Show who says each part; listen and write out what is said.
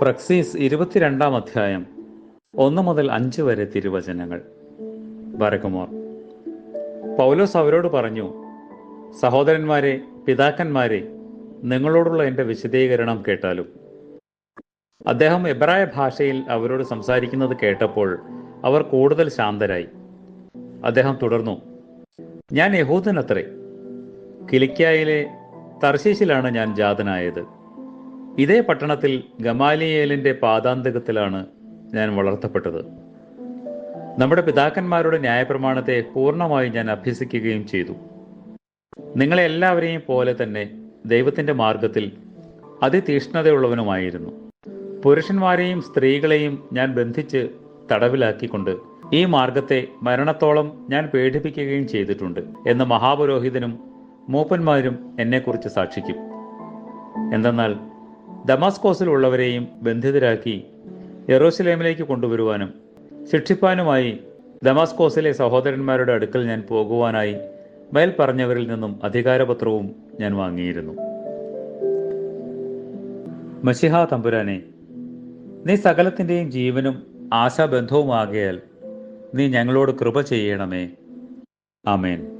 Speaker 1: പ്രക്സീസ് ഇരുപത്തിരണ്ടാം അധ്യായം. ഒന്ന് മുതൽ അഞ്ച് വരെ തിരുവചനങ്ങൾ. വരകുമോർ പൗലോസ് അവരോട് പറഞ്ഞു സഹോദരന്മാരെ പിതാക്കന്മാരെ നിങ്ങളോടുള്ള എന്റെ വിശദീകരണം കേട്ടാലും. അദ്ദേഹം എബ്രായ ഭാഷയിൽ അവരോട് സംസാരിക്കുന്നത് കേട്ടപ്പോൾ അവർ കൂടുതൽ ശാന്തരായി. അദ്ദേഹം തുടർന്നു ഞാൻ യഹൂദനത്രേ കിലിക്കായിലെ തർശീശിലാണ് ഞാൻ ജാതനായത്. ഇതേ പട്ടണത്തിൽ ഗമാലിയേലിന്റെ പാദാന്തകത്തിലാണ് ഞാൻ വളർത്തപ്പെട്ടത്. നമ്മുടെ പിതാക്കന്മാരുടെ ന്യായപ്രമാണത്തെ പൂർണമായി ഞാൻ അഭ്യസിക്കുകയും ചെയ്തു. നിങ്ങളെ എല്ലാവരെയും പോലെ തന്നെ ദൈവത്തിന്റെ മാർഗത്തിൽ അതിതീഷ്ണതയുള്ളവനുമായിരുന്നു പുരുഷന്മാരെയും സ്ത്രീകളെയും ഞാൻ ബന്ധിച്ച് തടവിലാക്കിക്കൊണ്ട് ഈ മാർഗത്തെ മരണത്തോളം ഞാൻ പേടിപ്പിക്കുകയും ചെയ്തിട്ടുണ്ട് എന്ന് മഹാപുരോഹിതനും മൂപ്പന്മാരും എന്നെക്കുറിച്ച് സാക്ഷിക്കും. എന്തെന്നാൽ ദമാസ്കോസിലുള്ളവരെയും ബന്ധിതരാക്കി യെറൂശലേമിലേക്ക് കൊണ്ടുവരുവാനും ശിക്ഷിപ്പാനുമായി ദമാസ്കോസിലെ സഹോദരന്മാരുടെ അടുക്കൽ ഞാൻ പോകുവാനായി മേൽ പറഞ്ഞവരിൽ നിന്നും അധികാരപത്രവും ഞാൻ വാങ്ങിയിരുന്നു. മഷിഹ തമ്പുരാനെ നീ സകലത്തിന്റെയും ജീവനും ആശാബന്ധവുമാകിയാൽ നീ ഞങ്ങളോട് കൃപ ചെയ്യണമേ. ആമേൻ.